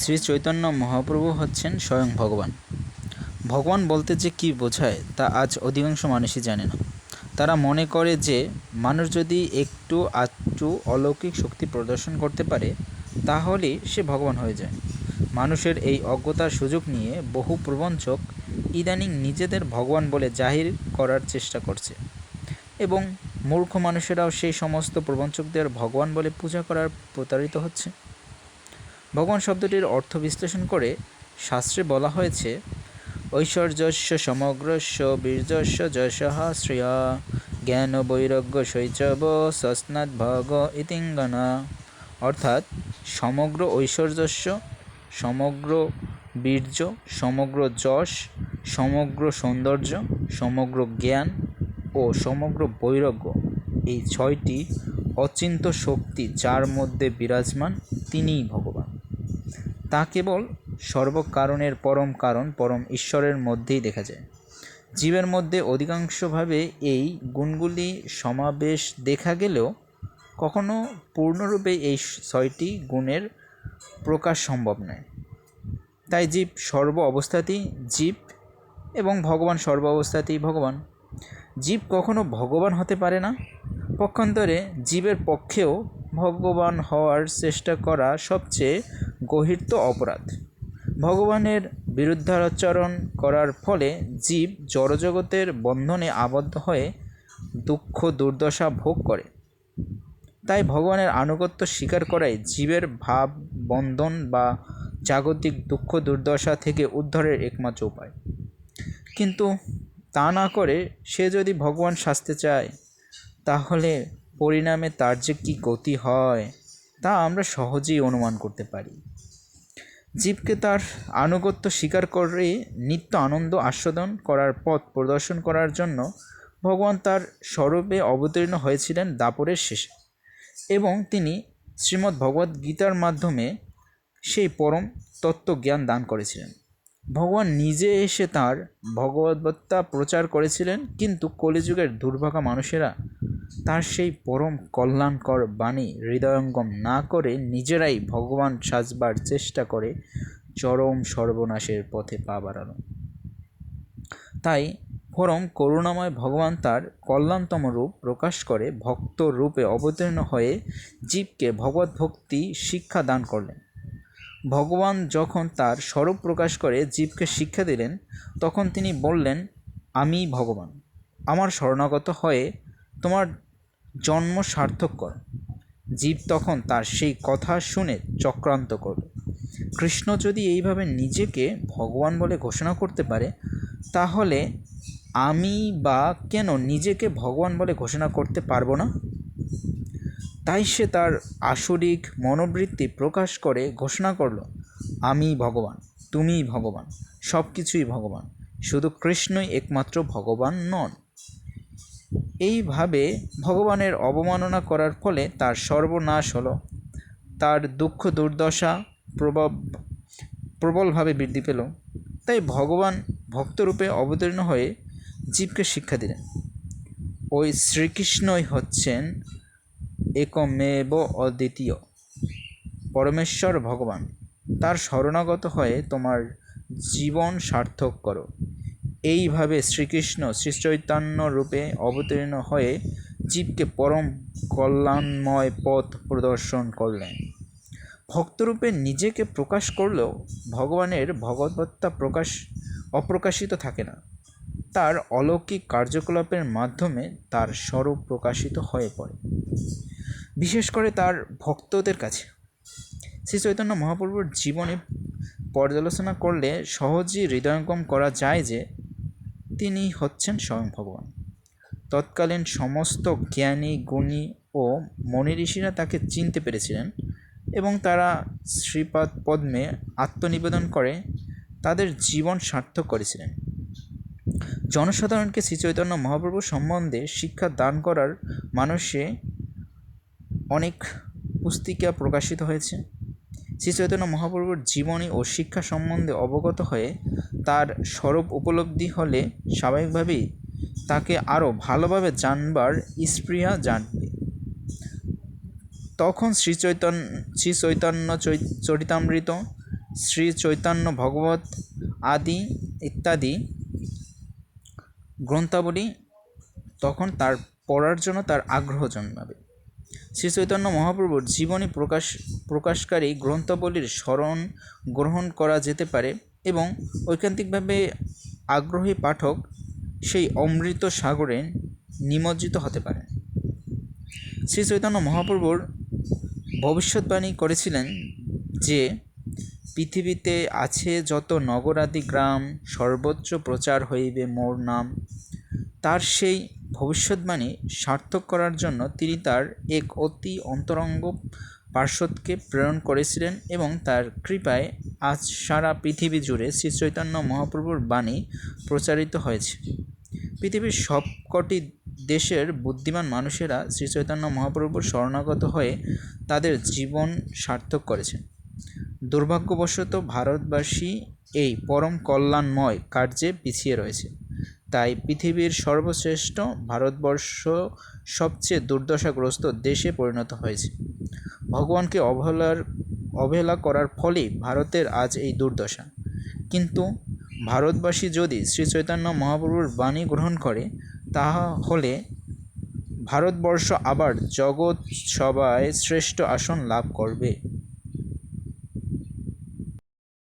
শ্রী চৈতন্য মহাপ্রভু হচ্ছেন স্বয়ং ভগবান। ভগবান বলতে যে কী বোঝায় তা আজ অধিকাংশ মানুষই জানে না। তারা মনে করে যে মানুষ যদি একটু আধটু অলৌকিক শক্তি প্রদর্শন করতে পারে, তাহলেই সে ভগবান হয়ে যায়। মানুষের এই অজ্ঞতার সুযোগ নিয়ে বহু প্রবঞ্চক ইদানিং নিজেদের ভগবান বলে জাহির করার চেষ্টা করছে। এবং মূর্খ মানুষেরাও সেই সমস্ত প্রবঞ্চকদের ভগবান বলে পূজা করার প্রতারিত হচ্ছে। ভগবান শব্দটির অর্থ বিশ্লেষণ করে শাস্ত্রে বলা হয়েছে, ঐশ্বর্যস্য সমগ্রস্য বীর্যস্য যশঃ শ্রিয়া জ্ঞান বৈরাগ্য শৈচব সস্নাত ভগ ইতিঙ্গনা। অর্থাৎ সমগ্র ঐশ্বর্যস্য, সমগ্র বীর্য, সমগ্র যশ, সমগ্র সৌন্দর্য, সমগ্র জ্ঞান ও সমগ্র বৈরাগ্য এই ছয়টি অচিন্ত শক্তি যার মধ্যে বিরাজমান তিনিই ভগবান। তা কেবল সর্বকারণের পরম কারণ, পরম ঈশ্বরের মধ্যেই দেখা যায়। জীবের মধ্যে অধিকাংশভাবে এই গুণগুলি সমাবেশ দেখা গেলেও কখনো পূর্ণরূপে এই ছয়টি গুণের প্রকাশ সম্ভব নয়। তাই জীব সর্ব অবস্থাতেই জীব এবং ভগবান সর্ব অবস্থাতেই ভগবান। জীব কখনো ভগবান হতে পারে না। পক্ষান্তরে জীবের পক্ষেও ভগবান হওয়ার চেষ্টা করা সবচেয়ে গহির্ত অপরাধ। ভগবানের বিরুদ্ধাচরণ করার ফলে জীব জড়জগতের বন্ধনে আবদ্ধ হয়ে দুঃখ দুর্দশা ভোগ করে। তাই ভগবানের আনুগত্য স্বীকার করাই জীবের ভাব, বন্ধন বা জাগতিক দুঃখ দুর্দশা থেকে উদ্ধারের একমাত্র উপায়। কিন্তু তা না করে সে যদি ভগবান সাজতে চায়, তাহলে পরিণামে তার যে কী গতি হয়, তা আমরা সহজেই অনুমান করতে পারি। জীবকে তার আনুগত্য স্বীকার করে নিত্য আনন্দ আস্বাদন করার পথ প্রদর্শন করার জন্য ভগবান তার স্বরূপে অবতীর্ণ হয়েছিলেন দাপরের শেষে। এবং তিনি শ্রীমদ্ ভগবদ্গীতার মাধ্যমে সেই পরম তত্ত্ব জ্ঞান দান করেছিলেন। ভগবান নিজে এসে তার ভগবদ্গীতা প্রচার করেছিলেন, কিন্তু কলিযুগের দুর্ভাগা মানুষেরা তার সেই পরম কল্যাণকর বাণী হৃদয়ঙ্গম না করে নিজেরাই ভগবান সাজবার চেষ্টা করে চরম সর্বনাশের পথে পা বাড়ানো তাই পরম করুণাময় ভগবান তার কল্যাণতম রূপ প্রকাশ করে ভক্ত রূপে অবতীর্ণ হয়ে জীবকে ভগবত ভক্তি শিক্ষা দান করলেন। ভগবান যখন তার স্বরূপ প্রকাশ করে জীবকে শিক্ষা দিলেন, তখন তিনি বললেন, আমি ভগবান। আমার শরণাগত হয়ে তোমার জন্ম সার্থক কর। জীব তখন তার সেই কথা শুনে চক্রান্ত করবে কৃষ্ণ যদি এইভাবে নিজেকে ভগবান বলে ঘোষণা করতে পারে, তাহলে আমি বা কেন নিজেকে ভগবান বলে ঘোষণা করতে পারব না? তাই সে তার আসরিক মনোবৃত্তি প্রকাশ করে ঘোষণা করল, আমি ভগবান, তুমিই ভগবান সব কিছুই ভগবান, শুধু কৃষ্ণই একমাত্র ভগবান নন। এইভাবে ভগবানের অবমাননা করার ফলে তার সর্বনাশ হলো। তার দুঃখ দুর্দশা প্রভাব প্রবলভাবে বৃদ্ধি পেল। তাই ভগবান ভক্তরূপে অবতীর্ণ হয়ে জীবকে শিক্ষা দিলেন। ওই শ্রীকৃষ্ণই হচ্ছেন একমেব অদ্বিতীয়। পরমেশ্বর ভগবান, তার শরণাগত হয়ে তোমার জীবন সার্থক করো। এইভাবে শ্রীকৃষ্ণ শ্রীচৈতন্য রূপে অবতীর্ণ হয়ে জীবকে পরম কল্যাণময় পথ প্রদর্শন করলেন। ভক্তরূপে নিজেকে প্রকাশ করলেও ভগবানের ভগবত্তা প্রকাশ অপ্রকাশিত থাকে না। তার অলৌকিক কার্যকলাপের মাধ্যমে তার স্বরূপ প্রকাশিত হয়ে পড়ে। বিশেষ করে তার ভক্তদের কাছে। শ্রী চৈতন্য মহাপ্রভুর জীবনে পর্যালোচনা করলে সহজেই হৃদয়ঙ্গম করা যায় যে তিনি হচ্ছেন স্বয়ং ভগবান। তৎকালীন সমস্ত জ্ঞানী, গুণী ও মনি ঋষিরা তাকে চিনতে পেরেছিলেন এবং তারা শ্রীপাদ পদ্মে আত্মনিবেদন করে তাদের জীবন সার্থক করেছিলেন। জনসাধারণকে শ্রীচৈতন্য মহাপ্রভু সম্বন্ধে শিক্ষা দান করার মানুষে অনেক পুস্তিকা প্রকাশিত হয়েছে। শ্রী চৈতন্য মহাপ্রভুর জীবনী ও শিক্ষা সম্বন্ধে অবগত হয়ে তার স্বরূপ উপলব্ধি হলে স্বাভাবিকভাবেই তাকে আরও ভালোভাবে জানবার স্পৃহা জানবে তখন শ্রী চৈতন্য শ্রী চৈতন্য চরিতামৃত, শ্রী চৈতন্য ভগবত আদি ইত্যাদি গ্রন্থাবলী তখন তার পড়ার জন্য তার আগ্রহ জন্মাবে। শ্রী চৈতন্য মহাপ্রভুর জীবনী প্রকাশ, প্রকাশকারী গ্রন্থাবলীর স্মরণ গ্রহণ করা যেতে পারে এবং ঐকান্তিকভাবে আগ্রহী পাঠক সেই অমৃত সাগরে নিমজ্জিত হতে পারে শ্রী চৈতন্য মহাপ্রভুর ভবিষ্যৎবাণী করেছিলেন যে পৃথিবীতে আছে যত নগরাদি গ্রাম, সর্বোচ্চ প্রচার হইবে মোর নাম, তার সেই ভবিষ্যৎবাণী সার্থক করার জন্য তিনি তার এক অতি অন্তরঙ্গ পার্শ্বদকে প্রেরণ করেছিলেন এবং তার কৃপায় আজ সারা পৃথিবী জুড়ে শ্রী চৈতন্য মহাপ্রভুর বাণী প্রচারিত হয়েছে। পৃথিবীর সবকটি দেশের বুদ্ধিমান মানুষেরা শ্রী চৈতন্য মহাপ্রভুর শরণাগত হয়ে তাদের জীবন সার্থক করেছেন। দুর্ভাগ্যবশত ভারতবাসী এই পরম কল্যাণময় কার্যে পিছিয়ে রয়েছে। তাই পৃথিবীর সর্বশ্রেষ্ঠ ভারতবর্ষ সবচেয়ে দুর্দশাগ্রস্ত দেশে পরিণত হয়েছে। ভগবানকে অবহেলার, অবহেলা করার ফলেই ভারতের আজ এই দুর্দশা। কিন্তু ভারতবাসী যদি শ্রী চৈতন্য মহাপ্রভুর বাণী গ্রহণ করে তাহা হলে ভারতবর্ষ আবার জগৎ সভায় শ্রেষ্ঠ আসন লাভ করবে।